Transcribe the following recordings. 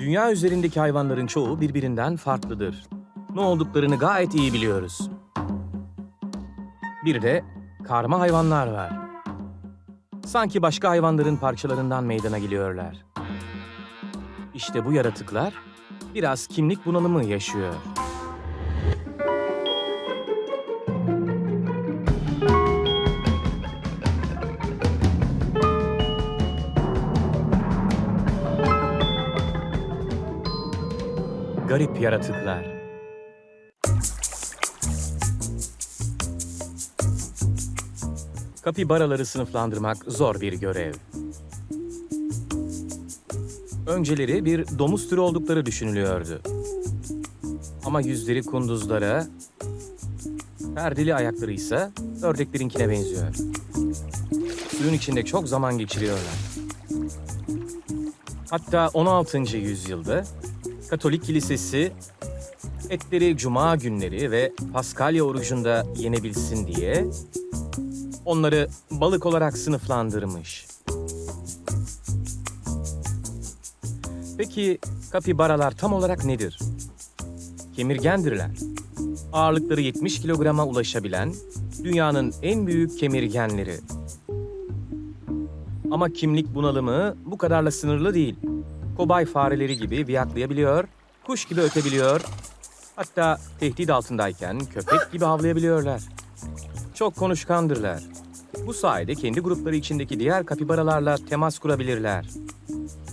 Dünya üzerindeki hayvanların çoğu birbirinden farklıdır. Ne olduklarını gayet iyi biliyoruz. Bir de karma hayvanlar var. Sanki başka hayvanların parçalarından meydana geliyorlar. İşte bu yaratıklar biraz kimlik bunalımı yaşıyor. Garip yaratıklar. Kapibaraları sınıflandırmak zor bir görev. Önceleri bir domuz türü oldukları düşünülüyordu. Ama yüzleri kunduzlara, perdeli ayakları ise ördeklerinkine benziyor. Suyun içinde çok zaman geçiriyorlar. Hatta 16. yüzyılda Katolik Kilisesi etleri cuma günleri ve Paskalya orucunda yenebilsin diye onları balık olarak sınıflandırmış. Peki kapibaralar tam olarak nedir? Kemirgendirler. Ağırlıkları 70 kilograma ulaşabilen dünyanın en büyük kemirgenleri. Ama kimlik bunalımı bu kadarla sınırlı değil. Kobay fareleri gibi viyaklayabiliyor, kuş gibi ötebiliyor, hatta tehdit altındayken köpek gibi havlayabiliyorlar. Çok konuşkandırlar. Bu sayede kendi grupları içindeki diğer kapibaralarla temas kurabilirler.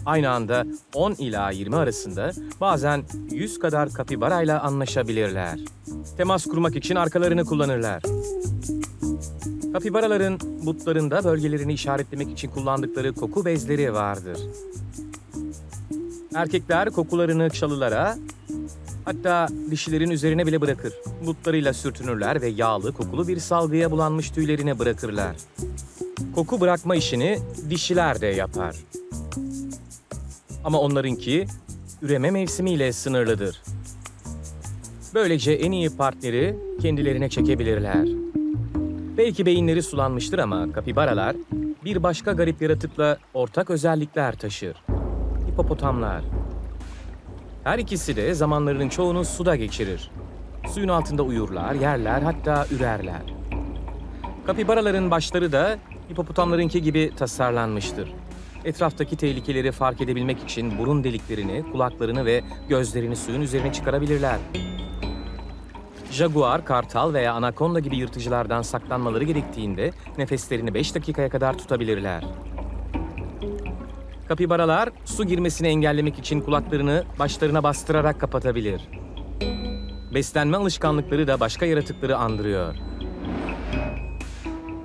Aynı anda 10 ila 20 arasında bazen 100 kadar kapibarayla anlaşabilirler. Temas kurmak için arkalarını kullanırlar. Kapibaraların butlarında bölgelerini işaretlemek için kullandıkları koku bezleri vardır. Erkekler kokularını çalılara, hatta dişilerin üzerine bile bırakır. Butlarıyla sürtünürler ve yağlı kokulu bir salgıya bulanmış tüylerine bırakırlar. Koku bırakma işini dişiler de yapar. Ama onlarınki üreme mevsimiyle sınırlıdır. Böylece en iyi partneri kendilerine çekebilirler. Belki beyinleri sulanmıştır ama kapibaralar bir başka garip yaratıkla ortak özellikler taşır. Hipopotamlar. Her ikisi de zamanlarının çoğunu suda geçirir. Suyun altında uyurlar, yerler, hatta ürerler. Kapibaraların başları da hipopotamlarınki gibi tasarlanmıştır. Etraftaki tehlikeleri fark edebilmek için burun deliklerini, kulaklarını ve gözlerini suyun üzerine çıkarabilirler. Jaguar, kartal veya anakonda gibi yırtıcılardan saklanmaları gerektiğinde nefeslerini 5 dakikaya kadar tutabilirler. Kapibaralar su girmesini engellemek için kulaklarını başlarına bastırarak kapatabilir. Beslenme alışkanlıkları da başka yaratıkları andırıyor.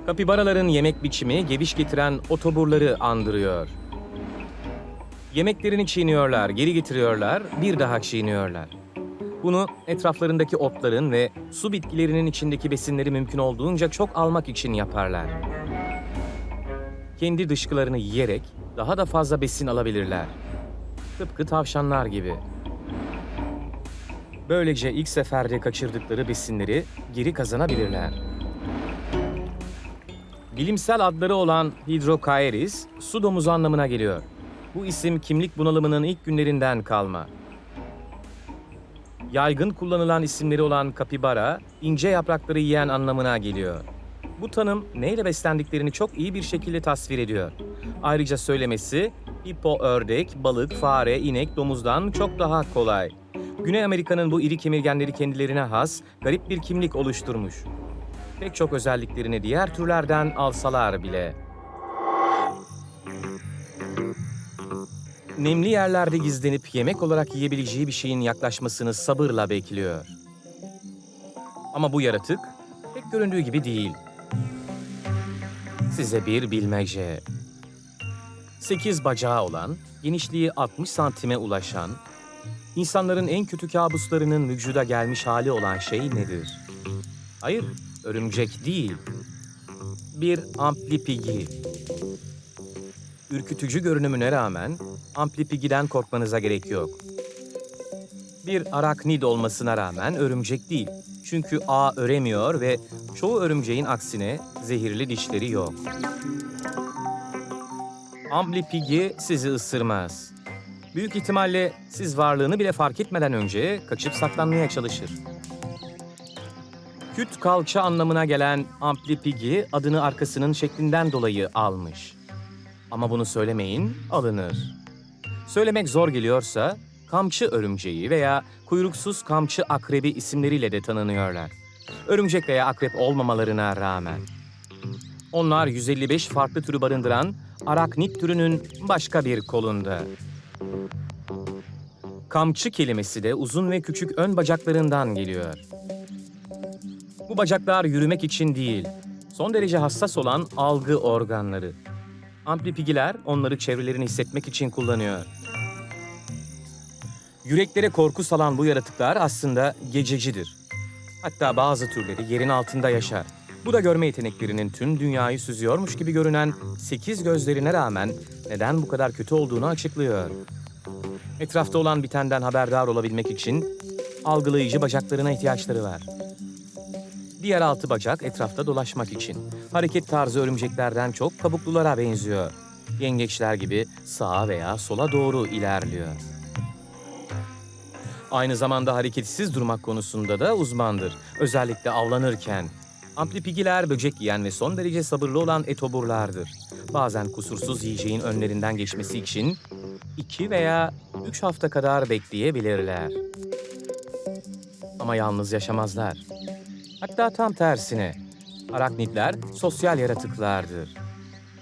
Kapibaraların yemek biçimi geviş getiren otoburları andırıyor. Yemeklerini çiğniyorlar, geri getiriyorlar, bir daha çiğniyorlar. Bunu etraflarındaki otların ve su bitkilerinin içindeki besinleri mümkün olduğunca çok almak için yaparlar. Kendi dışkılarını yiyerek daha da fazla besin alabilirler. Tıpkı tavşanlar gibi. Böylece ilk seferde kaçırdıkları besinleri geri kazanabilirler. Bilimsel adları olan Hydrocaeris, su domuzu anlamına geliyor. Bu isim kimlik bunalımının ilk günlerinden kalma. Yaygın kullanılan isimleri olan kapibara, ince yaprakları yiyen anlamına geliyor. Bu tanım neyle beslendiklerini çok iyi bir şekilde tasvir ediyor. Ayrıca söylemesi hippo, ördek, balık, fare, inek, domuzdan çok daha kolay. Güney Amerika'nın bu iri kemirgenleri kendilerine has, garip bir kimlik oluşturmuş. Pek çok özelliklerini diğer türlerden alsalar bile. Nemli yerlerde gizlenip yemek olarak yiyebileceği bir şeyin yaklaşmasını sabırla bekliyor. Ama bu yaratık pek göründüğü gibi değil. Size bir bilmece. Sekiz bacağı olan, genişliği 60 santime ulaşan, insanların en kötü kabuslarının vücuda gelmiş hali olan şey nedir? Hayır, örümcek değil. Bir amplipigi. Ürkütücü görünümüne rağmen amplipigiden korkmanıza gerek yok. Bir araknid olmasına rağmen örümcek değil. Çünkü ağ öremiyor ve çoğu örümceğin aksine zehirli dişleri yok. Amblipigi sizi ısırmaz. büyük ihtimalle siz varlığını bile fark etmeden önce kaçıp saklanmaya çalışır. Küt kalça anlamına gelen amplipigi adını arkasının şeklinden dolayı almış. Ama bunu söylemeyin, alınır. Söylemek zor geliyorsa kamçı örümceği veya kuyruksuz kamçı akrebi isimleriyle de tanınıyorlar. Örümcek veya akrep olmamalarına rağmen. Onlar 155 farklı türü barındıran araknit türünün başka bir kolunda. Kamçı kelimesi de uzun ve küçük ön bacaklarından geliyor. Bu bacaklar yürümek için değil, son derece hassas olan algı organları. Amplipigiler onları çevrelerini hissetmek için kullanıyor. Yüreklere korku salan bu yaratıklar aslında gececidir. Hatta bazı türleri yerin altında yaşar. Bu da görme yeteneklerinin tüm dünyayı süzüyormuş gibi görünen sekiz gözlerine rağmen neden bu kadar kötü olduğunu açıklıyor. Etrafta olan bitenden haberdar olabilmek için algılayıcı bacaklarına ihtiyaçları var. Diğer altı bacak etrafta dolaşmak için. Hareket tarzı örümceklerden çok kabuklulara benziyor. Yengeçler gibi sağa veya sola doğru ilerliyor. Aynı zamanda hareketsiz durmak konusunda da uzmandır. Özellikle avlanırken. Amplipigiler böcek yiyen ve son derece sabırlı olan etoburlardır. Bazen kusursuz yiyeceğin önlerinden geçmesi için iki veya üç hafta kadar bekleyebilirler. Ama yalnız yaşamazlar. Hatta tam tersine. Araknitler sosyal yaratıklardır.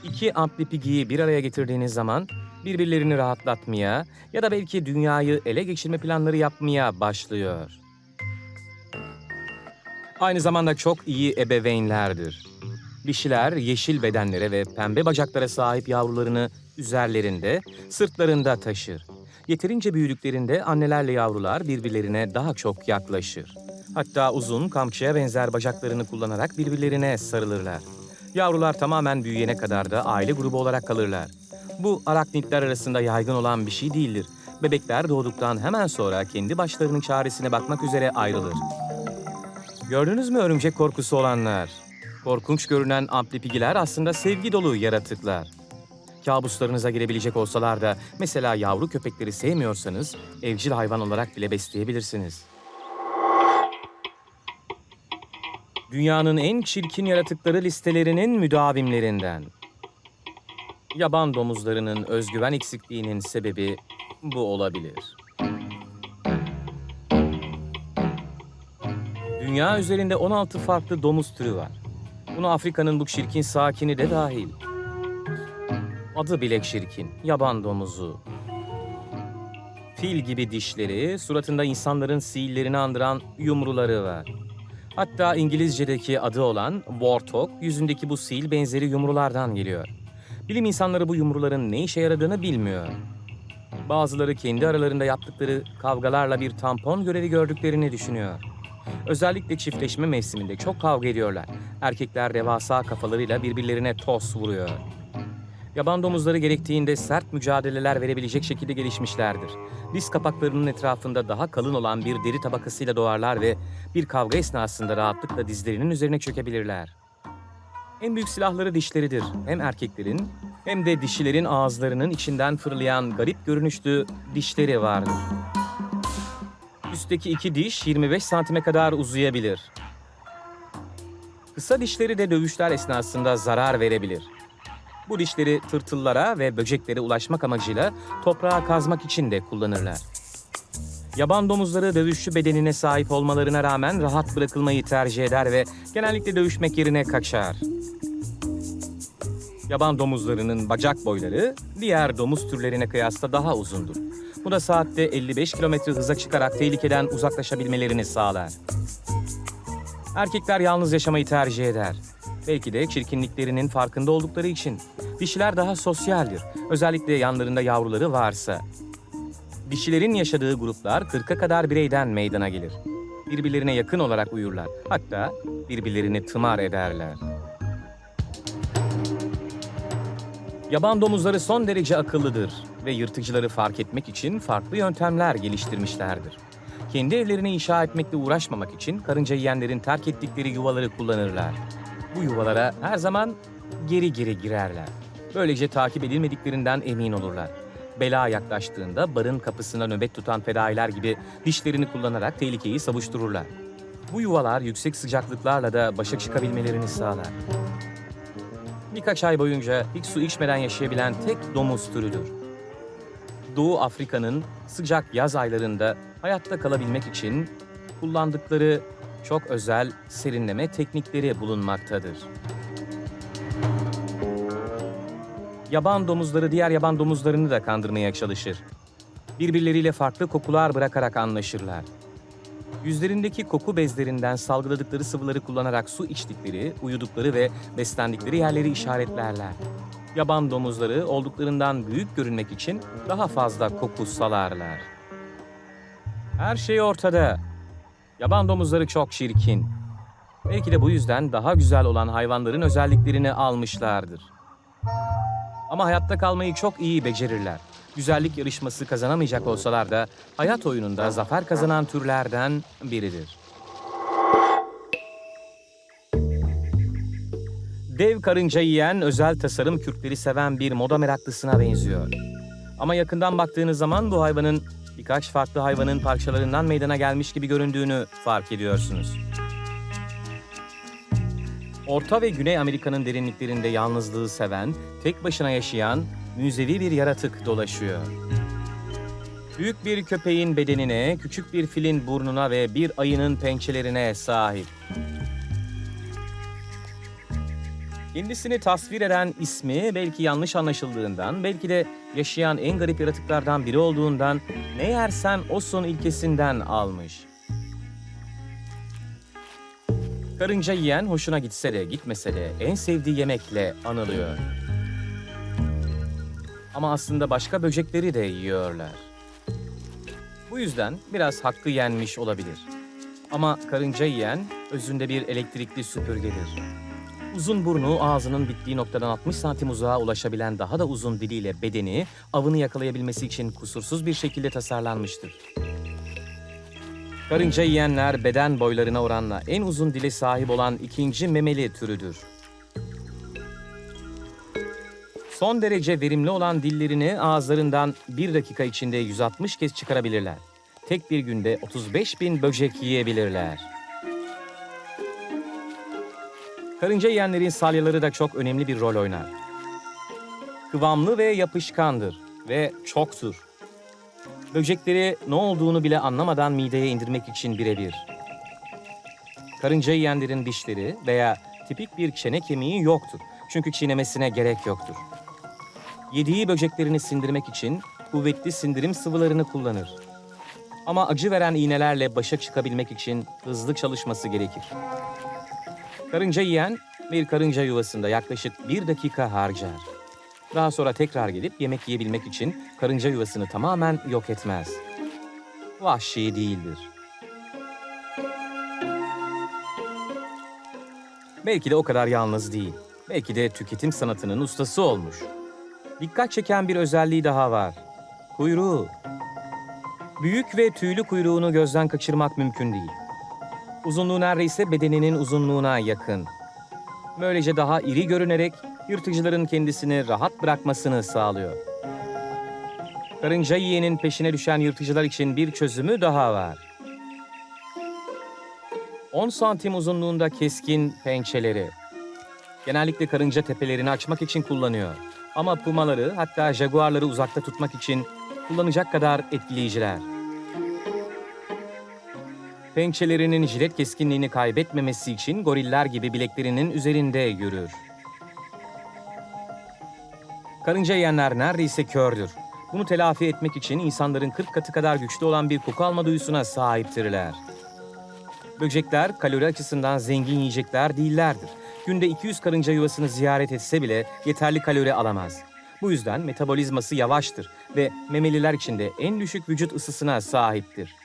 İki amplipigiyi bir araya getirdiğiniz zaman birbirlerini rahatlatmaya ya da belki dünyayı ele geçirme planları yapmaya başlıyor. Aynı zamanda çok iyi ebeveynlerdir. Dişiler yeşil bedenlere ve pembe bacaklara sahip yavrularını üzerlerinde, sırtlarında taşır. Yeterince büyüdüklerinde annelerle yavrular birbirlerine daha çok yaklaşır. Hatta uzun kamçıya benzer bacaklarını kullanarak birbirlerine sarılırlar. Yavrular tamamen büyüyene kadar da aile grubu olarak kalırlar. Bu araknitler arasında yaygın olan bir şey değildir. Bebekler doğduktan hemen sonra kendi başlarının çaresine bakmak üzere ayrılır. Gördünüz mü örümcek korkusu olanlar? Korkunç görünen amplipigiler aslında sevgi dolu yaratıklar. Kabuslarınıza girebilecek olsalar da mesela yavru köpekleri sevmiyorsanız evcil hayvan olarak bile besleyebilirsiniz. Dünyanın en çirkin yaratıkları listelerinin müdavimlerinden. Yaban domuzlarının özgüven eksikliğinin sebebi bu olabilir. Dünya üzerinde 16 farklı domuz türü var. Buna Afrika'nın bu çirkin sakini de dahil. Adı bile çirkin, yaban domuzu. Fil gibi dişleri, suratında insanların sihirlerini andıran yumruları var. Hatta İngilizce'deki adı olan warthog, yüzündeki bu sil benzeri yumrulardan geliyor. Bilim insanları bu yumruların ne işe yaradığını bilmiyor. Bazıları kendi aralarında yaptıkları kavgalarla bir tampon görevi gördüklerini düşünüyor. Özellikle çiftleşme mevsiminde çok kavga ediyorlar. Erkekler devasa kafalarıyla birbirlerine tos vuruyor. Yaban domuzları gerektiğinde sert mücadeleler verebilecek şekilde gelişmişlerdir. Diz kapaklarının etrafında daha kalın olan bir deri tabakasıyla doğarlar ve bir kavga esnasında rahatlıkla dizlerinin üzerine çökebilirler. En büyük silahları dişleridir. Hem erkeklerin hem de dişilerin ağızlarının içinden fırlayan garip görünüşlü dişleri vardır. Üstteki iki diş 25 santime kadar uzayabilir. Kısa dişleri de dövüşler esnasında zarar verebilir. Bu dişleri tırtıllara ve böceklere ulaşmak amacıyla toprağa kazmak için de kullanırlar. Yaban domuzları dövüşçü bedenine sahip olmalarına rağmen rahat bırakılmayı tercih eder ve genellikle dövüşmek yerine kaçar. Yaban domuzlarının bacak boyları diğer domuz türlerine kıyasla daha uzundur. Bu da saatte 55 kilometre hıza çıkarak tehlikeden uzaklaşabilmelerini sağlar. Erkekler yalnız yaşamayı tercih eder. Belki de çirkinliklerinin farkında oldukları için. Dişiler daha sosyaldir. Özellikle yanlarında yavruları varsa. Dişilerin yaşadığı gruplar 40'a kadar bireyden meydana gelir. Birbirlerine yakın olarak uyurlar. Hatta birbirlerini tımar ederler. Yaban domuzları son derece akıllıdır ve yırtıcıları fark etmek için farklı yöntemler geliştirmişlerdir. Kendi evlerini inşa etmekle uğraşmamak için karınca yiyenlerin terk ettikleri yuvaları kullanırlar. Bu yuvalara her zaman geri geri girerler. Böylece takip edilmediklerinden emin olurlar. bela yaklaştığında barın kapısına nöbet tutan fedailer gibi dişlerini kullanarak tehlikeyi savuştururlar. Bu yuvalar yüksek sıcaklıklarla da başa çıkabilmelerini sağlar. Birkaç ay boyunca hiç su içmeden yaşayabilen tek domuz türüdür. Doğu Afrika'nın sıcak yaz aylarında hayatta kalabilmek için kullandıkları çok özel serinleme teknikleri bulunmaktadır. Yaban domuzları diğer yaban domuzlarını da kandırmaya çalışır. Birbirleriyle farklı kokular bırakarak anlaşırlar. Yüzlerindeki koku bezlerinden salgıladıkları sıvıları kullanarak su içtikleri, uyudukları ve beslendikleri yerleri işaretlerler. Yaban domuzları olduklarından büyük görünmek için daha fazla koku salarlar. Her şey ortada. Yaban domuzları çok çirkin. Belki de bu yüzden daha güzel olan hayvanların özelliklerini almışlardır. Ama hayatta kalmayı çok iyi becerirler. Güzellik yarışması kazanamayacak olsalar da hayat oyununda zafer kazanan türlerden biridir. Dev karınca yiyen özel tasarım kürkleri seven bir moda meraklısına benziyor. Ama yakından baktığınız zaman bu hayvanın birkaç farklı hayvanın parçalarından meydana gelmiş gibi göründüğünü fark ediyorsunuz. Orta ve Güney Amerika'nın derinliklerinde yalnızlığı seven, tek başına yaşayan, müzevi bir yaratık dolaşıyor. Büyük bir köpeğin bedenine, küçük bir filin burnuna ve bir ayının pençelerine sahip. Kendisini tasvir eden ismi belki yanlış anlaşıldığından, belki de yaşayan en garip yaratıklardan biri olduğundan ne yersen osun ilkesinden almış. Karınca yiyen hoşuna gitse de gitmese de en sevdiği yemekle anılıyor. Ama aslında başka böcekleri de yiyorlar. Bu yüzden biraz hakkı yenmiş olabilir. Ama karınca yiyen özünde bir elektrikli süpürgedir. Uzun burnu ağzının bittiği noktadan 60 santim uzağa ulaşabilen daha da uzun diliyle bedeni avını yakalayabilmesi için kusursuz bir şekilde tasarlanmıştır. Karınca yiyenler beden boylarına oranla en uzun dile sahip olan ikinci memeli türüdür. Son derece verimli olan dillerini ağızlarından bir dakika içinde 160 kez çıkarabilirler. Tek bir günde 35 bin böcek yiyebilirler. Karınca yiyenlerin salyaları da çok önemli bir rol oynar. Kıvamlı ve yapışkandır ve çoktur. Böcekleri ne olduğunu bile anlamadan mideye indirmek için birebir. Karınca yiyenlerin dişleri veya tipik bir çene kemiği yoktur. Çünkü çiğnemesine gerek yoktur. Yediği böceklerini sindirmek için kuvvetli sindirim sıvılarını kullanır. Ama acı veren iğnelerle başa çıkabilmek için hızlı çalışması gerekir. Karınca yiyen bir karınca yuvasında yaklaşık bir dakika harcar. Daha sonra tekrar gelip yemek yiyebilmek için karınca yuvasını tamamen yok etmez. Vahşi değildir. Belki de o kadar yalnız değil. Belki de tüketim sanatının ustası olmuş. Dikkat çeken bir özelliği daha var. Kuyruğu. Büyük ve tüylü kuyruğunu gözden kaçırmak mümkün değil. Uzunluğu neredeyse bedeninin uzunluğuna yakın. Böylece daha iri görünerek yırtıcıların kendisini rahat bırakmasını sağlıyor. Karınca yiyenin peşine düşen yırtıcılar için bir çözümü daha var. 10 santim uzunluğunda keskin pençeleri. Genellikle karınca tepelerini açmak için kullanıyor. Ama pumaları hatta jaguarları uzakta tutmak için kullanacak kadar etkileyiciler. Pençelerinin jilet keskinliğini kaybetmemesi için goriller gibi bileklerinin üzerinde yürür. Karınca yiyenler neredeyse kördür. Bunu telafi etmek için insanların 40 katı kadar güçlü olan bir koku alma duyusuna sahiptirler. Böcekler kalori açısından zengin yiyecekler değillerdir. Günde 200 karınca yuvasını ziyaret etse bile yeterli kalori alamaz. Bu yüzden metabolizması yavaştır ve memeliler içinde en düşük vücut ısısına sahiptir.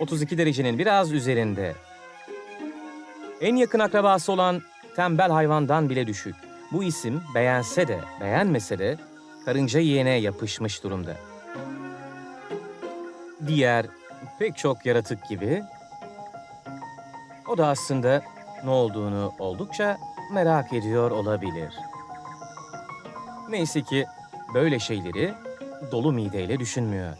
32 derecenin biraz üzerinde. En yakın akrabası olan tembel hayvandan bile düşük. Bu isim beğense de beğenmese de karınca yiyene yapışmış durumda. Diğer pek çok yaratık gibi o da aslında ne olduğunu oldukça merak ediyor olabilir. Neyse ki böyle şeyleri dolu mideyle düşünmüyor.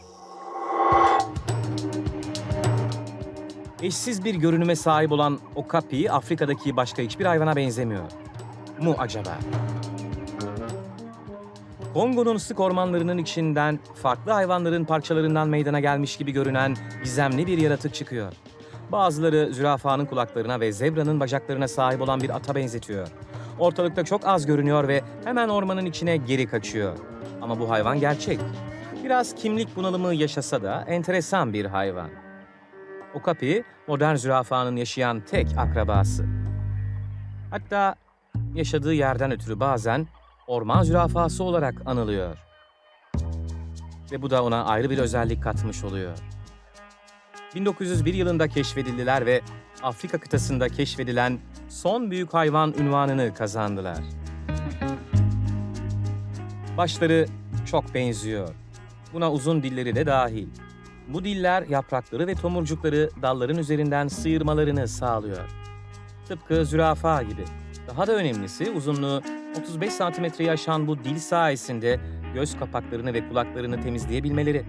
Eşsiz bir görünüme sahip olan okapi Afrika'daki başka hiçbir hayvana benzemiyor. Mu acaba? Kongo'nun sık ormanlarının içinden farklı hayvanların parçalarından meydana gelmiş gibi görünen gizemli bir yaratık çıkıyor. Bazıları zürafanın kulaklarına ve zebranın bacaklarına sahip olan bir ata benzetiyor. Ortalıkta çok az görünüyor ve hemen ormanın içine geri kaçıyor. Ama bu hayvan gerçek. Biraz kimlik bunalımı yaşasa da enteresan bir hayvan. Okapi, modern zürafanın yaşayan tek akrabası. Hatta yaşadığı yerden ötürü bazen orman zürafası olarak anılıyor. Ve bu da ona ayrı bir özellik katmış oluyor. 1901 yılında keşfedildiler ve Afrika kıtasında keşfedilen son büyük hayvan unvanını kazandılar. Başları çok benziyor. Buna uzun dilleri de dahil. Bu diller yaprakları ve tomurcukları dalların üzerinden sıyırmalarını sağlıyor. Tıpkı zürafa gibi. Daha da önemlisi uzunluğu 35 santimetreyi aşan bu dil sayesinde göz kapaklarını ve kulaklarını temizleyebilmeleri.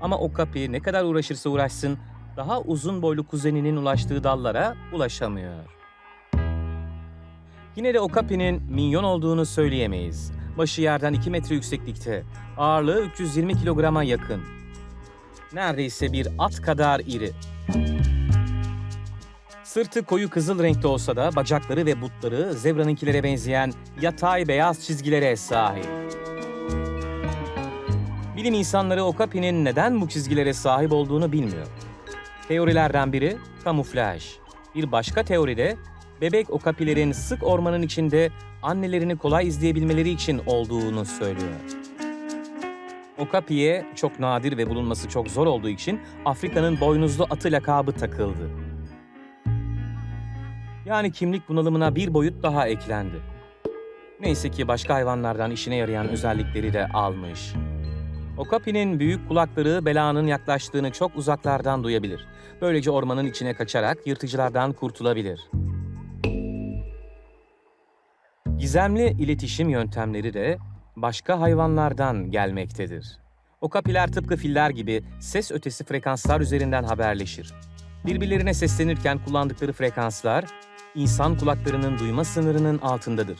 Ama okapi ne kadar uğraşırsa uğraşsın daha uzun boylu kuzeninin ulaştığı dallara ulaşamıyor. Yine de Okapi'nin minyon olduğunu söyleyemeyiz. Başı yerden 2 metre yükseklikte, ağırlığı 320 kilograma yakın. Neredeyse bir at kadar iri. Sırtı koyu kızıl renkte olsa da bacakları ve butları zebranınkilere benzeyen yatay beyaz çizgilere sahip. Bilim insanları Okapi'nin neden bu çizgilere sahip olduğunu bilmiyor. Teorilerden biri kamuflaj. Bir başka teoride bebek okapilerin sık ormanın içinde annelerini kolay izleyebilmeleri için olduğunu söylüyor. Okapi'ye çok nadir ve bulunması çok zor olduğu için Afrika'nın boynuzlu atı lakabı takıldı. Yani kimlik bunalımına bir boyut daha eklendi. Neyse ki başka hayvanlardan işine yarayan özellikleri de almış. Okapi'nin büyük kulakları belanın yaklaştığını çok uzaklardan duyabilir. Böylece ormanın içine kaçarak yırtıcılardan kurtulabilir. Gizemli iletişim yöntemleri de başka hayvanlardan gelmektedir. Okapiler tıpkı filler gibi ses ötesi frekanslar üzerinden haberleşir. Birbirlerine seslenirken kullandıkları frekanslar insan kulaklarının duyma sınırının altındadır.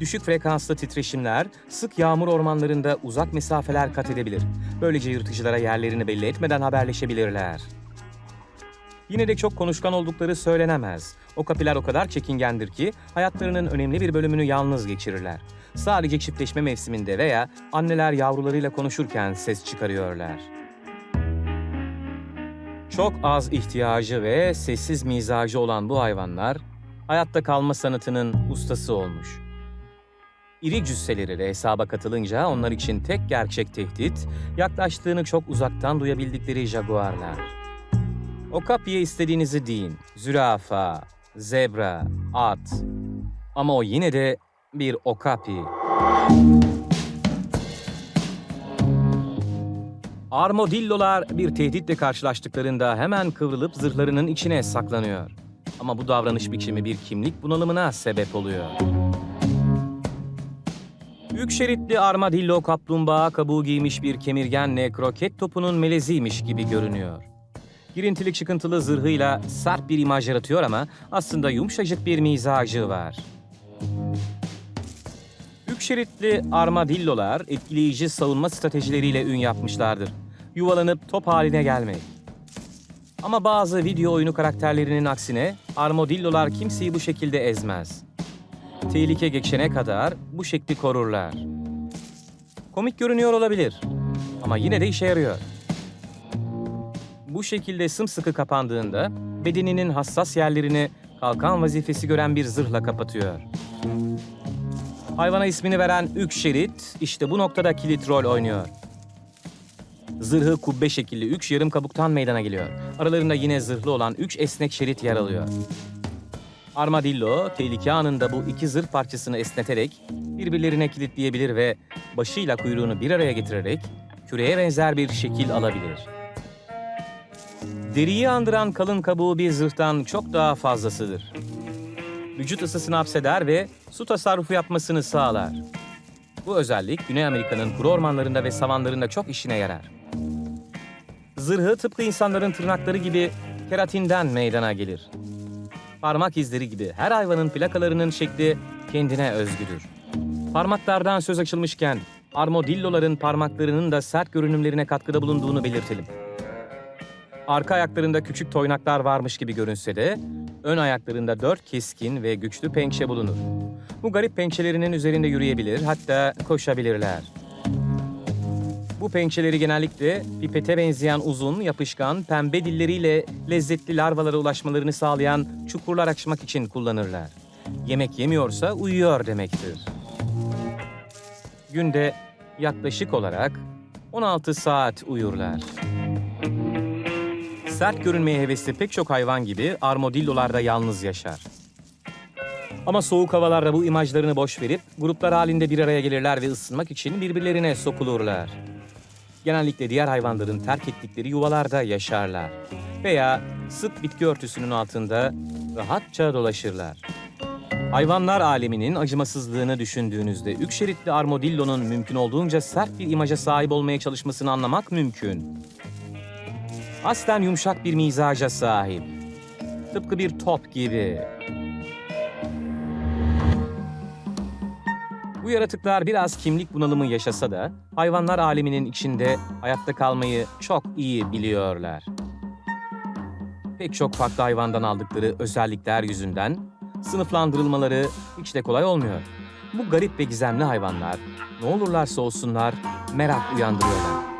Düşük frekanslı titreşimler sık yağmur ormanlarında uzak mesafeler kat edebilir. Böylece yırtıcılara yerlerini belli etmeden haberleşebilirler. Yine de çok konuşkan oldukları söylenemez. O kapiler o kadar çekingendir ki hayatlarının önemli bir bölümünü yalnız geçirirler. Sadece çiftleşme mevsiminde veya anneler yavrularıyla konuşurken ses çıkarıyorlar. Çok az ihtiyacı ve sessiz mizacı olan bu hayvanlar hayatta kalma sanatının ustası olmuş. İri cüsseleri de hesaba katılınca onlar için tek gerçek tehdit, yaklaştığını çok uzaktan duyabildikleri jaguarlar. O kapıya istediğinizi deyin. Zürafa, zebra, at. Ama o yine de bir okapi. Armadillolar bir tehditle karşılaştıklarında hemen kıvrılıp zırhlarının içine saklanıyor. Ama bu davranış biçimi bir kimlik bunalımına sebep oluyor. Üç şeritli armadillo kaplumbağa kabuğu giymiş bir kemirgenle kroket topunun meleziymiş gibi görünüyor. Girintilik çıkıntılı zırhıyla sert bir imaj yaratıyor ama aslında yumuşacık bir mizacı var. Üç şeritli armadillolar etkileyici savunma stratejileriyle ün yapmışlardır. Yuvalanıp top haline gelmek. Ama bazı video oyunu karakterlerinin aksine armadillolar kimseyi bu şekilde ezmez. Tehlike geçene kadar bu şekli korurlar. Komik görünüyor olabilir ama yine de işe yarıyor. Bu şekilde sımsıkı kapandığında bedeninin hassas yerlerini kalkan vazifesi gören bir zırhla kapatıyor. Hayvana ismini veren üç şerit işte bu noktada kilit rol oynuyor. Zırhı kubbe şekilli üç yarım kabuktan meydana geliyor. Aralarında yine zırhlı olan üç esnek şerit yer alıyor. Armadillo, tehlike anında bu iki zırh parçasını esneterek birbirlerine kilitleyebilir ve başıyla kuyruğunu bir araya getirerek küreye benzer bir şekil alabilir. Deriyi andıran kalın kabuğu bir zırhtan çok daha fazlasıdır. Vücut ısısını hapseder ve su tasarrufu yapmasını sağlar. Bu özellik Güney Amerika'nın kuru ormanlarında ve savanlarında çok işine yarar. Zırhı tıpkı insanların tırnakları gibi keratinden meydana gelir. Parmak izleri gibi her hayvanın plakalarının şekli kendine özgüdür. Parmaklardan söz açılmışken armadilloların parmaklarının da sert görünümlerine katkıda bulunduğunu belirtelim. Arka ayaklarında küçük toynaklar varmış gibi görünse de ön ayaklarında dört keskin ve güçlü pençe bulunur. Bu garip pençelerinin üzerinde yürüyebilir hatta koşabilirler. Bu pençeleri genellikle pipete benzeyen uzun, yapışkan, pembe dilleriyle lezzetli larvalara ulaşmalarını sağlayan çukurlar açmak için kullanırlar. Yemek yemiyorsa uyuyor demektir. Günde yaklaşık olarak 16 saat uyurlar. Sert görünmeye hevesli pek çok hayvan gibi armadillolar da yalnız yaşar. Ama soğuk havalarda bu imajlarını boş verip gruplar halinde bir araya gelirler ve ısınmak için birbirlerine sokulurlar. Genellikle diğer hayvanların terk ettikleri yuvalarda yaşarlar. Veya sık bitki örtüsünün altında rahatça dolaşırlar. Hayvanlar aleminin acımasızlığını düşündüğünüzde üç şeritli armadillonun mümkün olduğunca sert bir imaja sahip olmaya çalışmasını anlamak mümkün. Aslen yumuşak bir mizaca sahip. Tıpkı bir top gibi. Bu yaratıklar biraz kimlik bunalımı yaşasa da hayvanlar aleminin içinde hayatta kalmayı çok iyi biliyorlar. Pek çok farklı hayvandan aldıkları özellikler yüzünden sınıflandırılmaları hiç de kolay olmuyor. Bu garip ve gizemli hayvanlar ne olurlarsa olsunlar merak uyandırıyorlar.